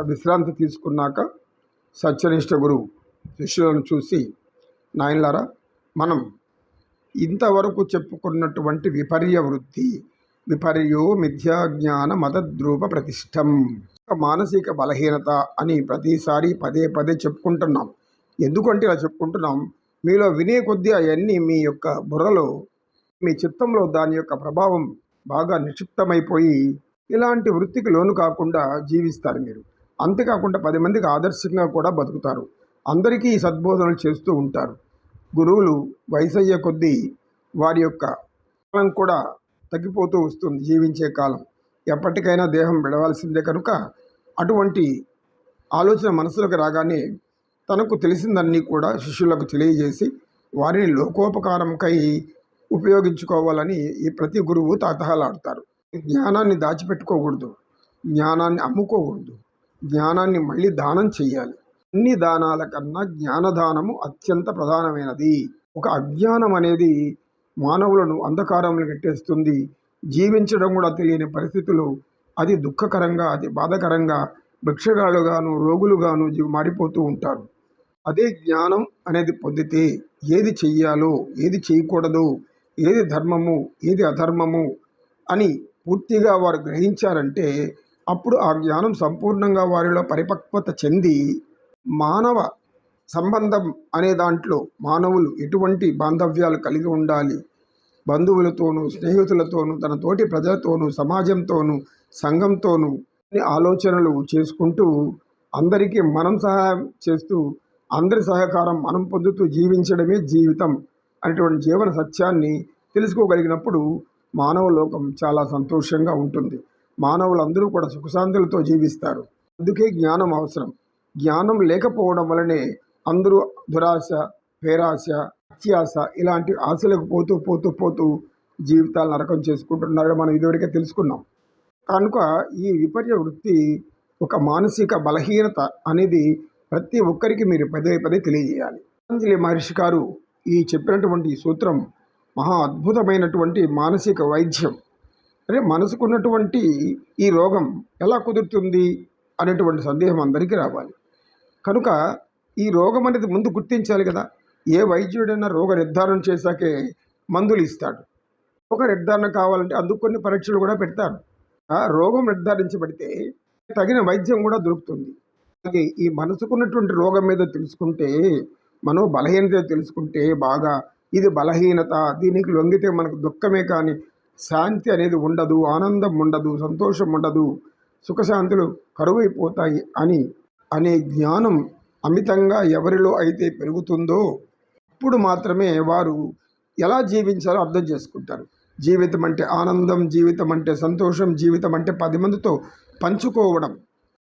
విశ్రాంతి తీసుకున్నాక సత్యనిష్ట గురువు శిష్యులను చూసి నాయనలారా మనం ఇంతవరకు చెప్పుకున్నటువంటి విపర్య వృత్తి విపర్యో మిథ్యాజ్ఞాన మతద్రూప ప్రతిష్టం మానసిక బలహీనత అని ప్రతిసారి పదే పదే చెప్పుకుంటున్నాం. ఎందుకంటే ఇలా చెప్పుకుంటున్నాం? మీలో వినే కొద్దీ అవన్నీ మీ యొక్క బుర్రలో మీ చిత్తంలో దాని యొక్క ప్రభావం బాగా నిక్షిప్తమైపోయి ఇలాంటి వృత్తికి లోను కాకుండా జీవిస్తారు మీరు. అంతేకాకుండా పది మందికి ఆదర్శంగా కూడా బతుకుతారు. అందరికీ ఈ సద్బోధనలు చేస్తూ ఉంటారు. గురువులు వయసు అయ్యే కొద్దీ వారి యొక్క కాలం కూడా తగ్గిపోతూ వస్తుంది జీవించే కాలం. ఎప్పటికైనా దేహం విడవలసిందే కనుక అటువంటి ఆలోచన మనసులోకి రాగానే తనకు తెలిసిందన్నీ కూడా శిష్యులకు తెలియజేసి వారిని లోకోపకారంకై ఉపయోగించుకోవాలని ఈ ప్రతి గురువు తాతహలాడతారు. జ్ఞానాన్ని దాచిపెట్టుకోకూడదు. జ్ఞానాన్ని అమ్ముకోకూడదు. జ్ఞానాన్ని మళ్ళీ దానం చేయాలి అన్ని దానాల కన్నా జ్ఞానదానము అత్యంత ప్రధానమైనది. ఒక అజ్ఞానం అనేది మానవులను అంధకారంలో కట్టేస్తుంది జీవించడం కూడా తెలియని పరిస్థితులు. అది దుఃఖకరంగా అది బాధకరంగా భిక్షగాళ్ళుగాను రోగులుగాను మారిపోతూ ఉంటారు. అదే జ్ఞానం అనేది పొందితే ఏది చెయ్యాలో ఏది చేయకూడదు ఏది ధర్మము ఏది అధర్మము అని పూర్తిగా వారు గ్రహించారంటే అప్పుడు ఆ జ్ఞానం సంపూర్ణంగా వారిలో పరిపక్వత చెంది మానవ సంబంధం అనే దాంట్లో మానవులు ఎటువంటి బాంధవ్యాలు కలిగి ఉండాలి? బంధువులతోనూ స్నేహితులతోనూ తన తోటి ప్రజలతోనూ సమాజంతోనూ సంఘంతోనూ ఆలోచనలు చేసుకుంటూ అందరికీ మనం సహాయం చేస్తూ అందరి సహకారం మనం పొందుతూ జీవించడమే జీవితం అనేటువంటి జీవన సత్యాన్ని తెలుసుకోగలిగినప్పుడు మానవ లోకం చాలా సంతోషంగా ఉంటుంది. మానవులందరూ కూడా సుఖశాంతులతో జీవిస్తారు. అందుకే జ్ఞానం అవసరం. జ్ఞానం లేకపోవడం వలనే అందరూ దురాశ పేరాశ అత్యాశ ఇలాంటి ఆశలకు పోతూ పోతూ పోతూ జీవితాలు నరకం చేసుకుంటున్నారు మనం ఇదివరకే తెలుసుకున్నాం. కనుక ఈ విపర్య వృత్తి ఒక మానసిక బలహీనత అనేది ప్రతి ఒక్కరికి మీరు పదే పదే తెలియజేయాలి. పతంజలి మహర్షి గారు ఈ చెప్పినటువంటి సూత్రం మహా అద్భుతమైనటువంటి మానసిక వైద్యం. అంటే మనసుకున్నటువంటి ఈ రోగం ఎలా కుదురుతుంది అనేటువంటి సందేహం అందరికీ రావాలి. కనుక ఈ రోగం అనేది ముందు గుర్తించాలి కదా. ఏ వైద్యుడైనా రోగ నిర్ధారణ చేశాకే మందులు ఇస్తాడు. రోగ నిర్ధారణ కావాలంటే అందుకు కొన్ని పరీక్షలు కూడా పెడతారు. ఆ రోగం నిర్ధారించబడితే తగిన వైద్యం కూడా దొరుకుతుంది. అలాగే ఈ మనసుకున్నటువంటి రోగం మీద తెలుసుకుంటే మనో బలహీనత తెలుసుకుంటే బాగా ఇది బలహీనత దీనికి లొంగితే మనకు దుఃఖమే కానీ శాంతి అనేది ఉండదు ఆనందం ఉండదు సంతోషం ఉండదు సుఖశాంతులు కరువైపోతాయి అని అనే జ్ఞానం అమితంగా ఎవరిలో అయితే పెరుగుతుందో అప్పుడు మాత్రమే వారు ఎలా జీవించాలో అర్థం చేసుకుంటారు. జీవితం అంటే ఆనందం జీవితం అంటే సంతోషం జీవితం అంటే పది మందితో పంచుకోవడం.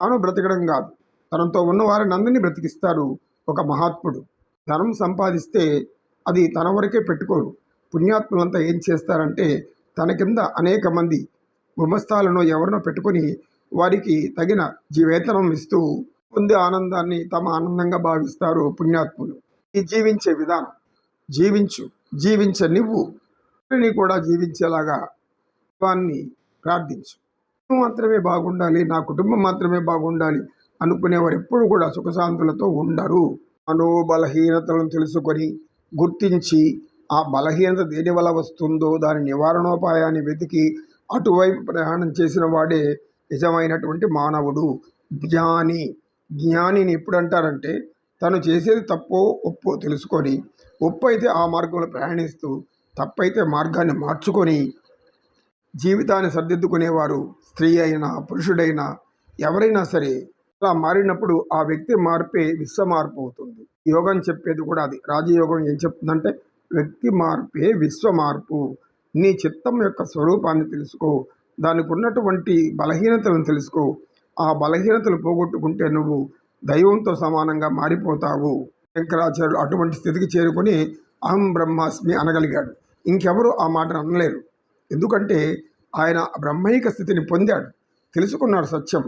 తాను బ్రతకడం కాదు. తనతో ఉన్న వారిని అందరినీ బ్రతికిస్తారు. ఒక మహాత్ముడు. ధనం సంపాదిస్తే అది తన వరకే పెట్టుకోరు. పుణ్యాత్ములంతా ఏం చేస్తారంటే తన కింద అనేక మంది గుమస్తాలను ఎవరినో పెట్టుకొని వారికి తగిన జీవేతనం ఇస్తూ పొందే ఆనందాన్ని తమ ఆనందంగా భావిస్తారు పుణ్యాత్ములు. ఈ జీవించే విధానం. జీవించు జీవించ నువ్వు కూడా జీవించేలాగా వాన్ని ప్రార్థించు. నువ్వు మాత్రమే బాగుండాలి నా కుటుంబం మాత్రమే బాగుండాలి అనుకునేవారు ఎప్పుడు కూడా సుఖశాంతులతో ఉండరు. మనోబలహీనతలను తెలుసుకొని గుర్తించి ఆ బలహీనత దేని వల్ల వస్తుందో దాని నివారణోపాయాన్ని వెతికి అటువైపు ప్రయాణం చేసిన వాడే నిజమైనటువంటి మానవుడు. జ్ఞాని. జ్ఞానిని ఎప్పుడు అంటారంటే తను చేసేది తప్పో ఒప్పో తెలుసుకొని ఒప్పు అయితే ఆ మార్గంలో ప్రయాణిస్తూ తప్పైతే మార్గాన్ని మార్చుకొని జీవితాన్ని సర్దిద్దుకునేవారు. స్త్రీ అయినా పురుషుడైనా ఎవరైనా సరే అలా మారినప్పుడు ఆ వ్యక్తి మార్పే విశ్వ మార్పు అవుతుంది. యోగం చెప్పేది కూడా అది. రాజయోగం ఏం చెప్తుందంటే వ్యక్తి మార్పే విశ్వ మార్పు నీ చిత్తం యొక్క స్వరూపాన్ని తెలుసుకో. దానికి ఉన్నటువంటి బలహీనతలను తెలుసుకో. ఆ బలహీనతలు పోగొట్టుకుంటే నువ్వు దైవంతో సమానంగా మారిపోతావు. శంకరాచార్యుడు అటువంటి స్థితికి చేరుకొని అహం బ్రహ్మాస్మి అనగలిగాడు. ఇంకెవరు ఆ మాటను అనలేరు. ఎందుకంటే ఆయన బ్రహ్మైక స్థితిని పొందాడు. తెలుసుకున్నాడు సత్యం.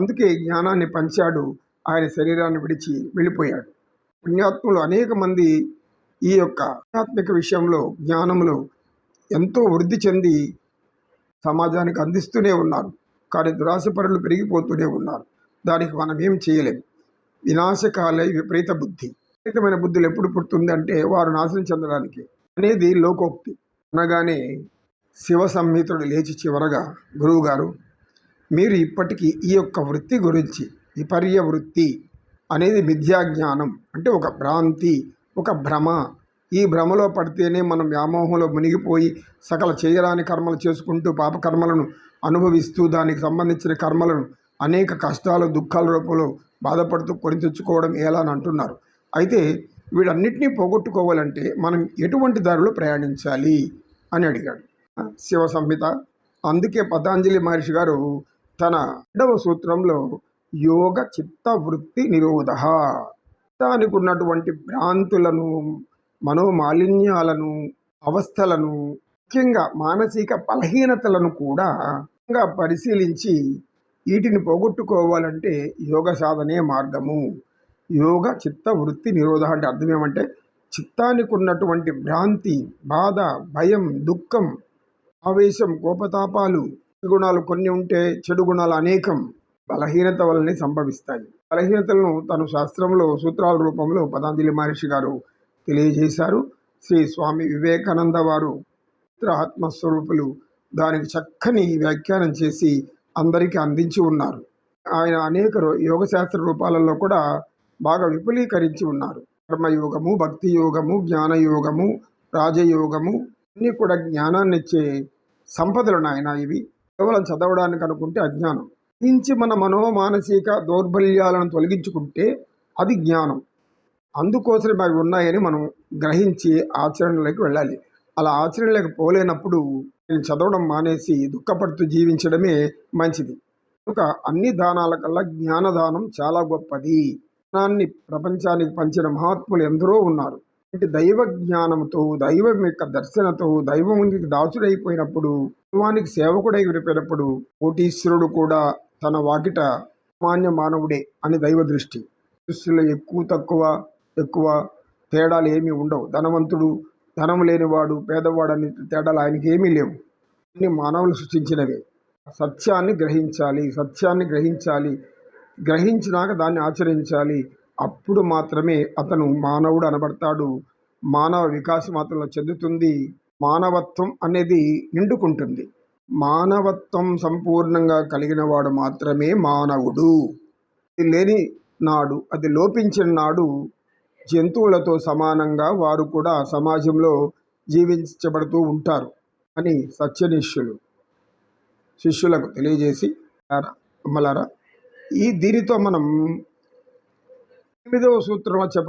అందుకే జ్ఞానాన్ని పంచాడు. ఆయన శరీరాన్ని విడిచి వెళ్ళిపోయాడు. పుణ్యాత్ములు అనేక మంది ఈ యొక్క ఆధ్యాత్మిక విషయంలో జ్ఞానములో ఎంతో వృద్ధి చెంది సమాజానికి అందిస్తూనే ఉన్నారు. కానీ దురాశపరులు పెరిగిపోతూనే ఉన్నారు. దానికి మనం ఏం చేయలేము వినాశకాలే విపరీత బుద్ధి. విపరీతమైన బుద్ధులు ఎప్పుడు పుడుతుంది అంటే వారు నాశనం చెందడానికి అనేది లోకోక్తి. అనగానే శివ సంహితుడు లేచి చివరగా గురువుగారు మీరు ఇప్పటికీ ఈ యొక్క వృత్తి గురించి విపర్య వృత్తి అనేది మిథ్యాజ్ఞానం అంటే ఒక భ్రాంతి ఒక భ్రమ. ఈ భ్రమలో పడితేనే మనం వ్యామోహంలో మునిగిపోయి సకల చేయరాని కర్మలు చేసుకుంటూ పాపకర్మలను అనుభవిస్తూ దానికి సంబంధించిన కర్మలను అనేక కష్టాలు దుఃఖాల రూపంలో బాధపడుతూ కొని తెచ్చుకోవడం ఎలా అని అంటున్నారు. అయితే వీడన్నిటినీ పోగొట్టుకోవాలంటే మనం ఎటువంటి దారిలో ప్రయాణించాలి అని అడిగాడు. శివ సంహిత. అందుకే పతాంజలి మహర్షి గారు తన రెండవ సూత్రంలో యోగ చిత్త వృత్తి నిరోధ దానికి ఉన్నటువంటి భ్రాంతులను మనోమాలిన్యాలను అవస్థలను ముఖ్యంగా మానసిక బలహీనతలను కూడా ఇంకా పరిశీలించి వీటిని పోగొట్టుకోవాలంటే యోగ సాధనే మార్గము. యోగ చిత్త వృత్తి నిరోధ అంటే అర్థం ఏమంటే చిత్తానికి ఉన్నటువంటి భ్రాంతి బాధ భయం దుఃఖం ఆవేశం కోపతాపాలు గుణాలు కొన్ని ఉంటే చెడు గుణాలు అనేకం బలహీనత వల్లనే సంభవిస్తాయి. బలహీనతలను తను శాస్త్రంలో సూత్రాల రూపంలో పదాంజలి మహర్షి గారు తెలియజేశారు. శ్రీ స్వామి వివేకానంద వారు ఆత్మస్వరూపులు దానికి చక్కని వ్యాఖ్యానం చేసి అందరికీ అందించి ఉన్నారు. ఆయన అనేక యోగ యోగశాస్త్ర రూపాలలో కూడా బాగా విపులీకరించి ఉన్నారు. కర్మయోగము భక్తి యోగము జ్ఞానయోగము రాజయోగము అన్నీ కూడా జ్ఞానాన్నిచ్చే సంపదలు నాయన ఇవి. కేవలం చదవడానికి అనుకుంటే అజ్ఞానం. నుంచి మన మనోమానసిక దౌర్బల్యాలను తొలగించుకుంటే అది జ్ఞానం. అందుకోసమే అవి ఉన్నాయని మనం గ్రహించి ఆచరణలోకి వెళ్ళాలి. అలా ఆచరణలోకి పోలేనప్పుడు నేను చదవడం మానేసి దుఃఖపడుతూ జీవించడమే మంచిది. కనుక అన్ని దానాల కల్లా జ్ఞానదానం చాలా గొప్పది. జ్ఞానాన్ని ప్రపంచానికి పంచిన మహాత్ములు ఎందరో ఉన్నారు. అంటే దైవ జ్ఞానంతో దైవం యొక్క దర్శనతో దైవం దాచుడైపోయినప్పుడు దైవానికి సేవకుడై విడిపోయినప్పుడు కోటీశ్వరుడు కూడా తన వాకిట సామాన్య మానవుడే అని దైవ దృష్టి దృష్టిలో ఎక్కువ తక్కువ ఎక్కువ తేడాలు ఏమీ ఉండవు. ధనవంతుడు ధనం లేనివాడు పేదవాడు అనే తేడాలు ఆయనకి ఏమీ లేవు. అన్ని మానవులు సృష్టించినవే. సత్యాన్ని గ్రహించాలి సత్యాన్ని గ్రహించాలి గ్రహించినాక దాన్ని ఆచరించాలి. అప్పుడు మాత్రమే అతను మానవుడు అనబడతాడు. మానవ వికాసం అతను చెందుతుంది. మానవత్వం అనేది నిండుకుంటుంది. మానవత్వం సంపూర్ణంగా కలిగిన వాడు మాత్రమే మానవుడు. అది లేని నాడు అది లోపించిన నాడు జంతువులతో సమానంగా వారు కూడా సమాజంలో జీవించబడుతూ ఉంటారు అని సత్యనిష్యులు శిష్యులకు తెలియజేసి అమ్మలారా ఈ దీనితో మనం ఎనిమిదవ సూత్రం చెప్ప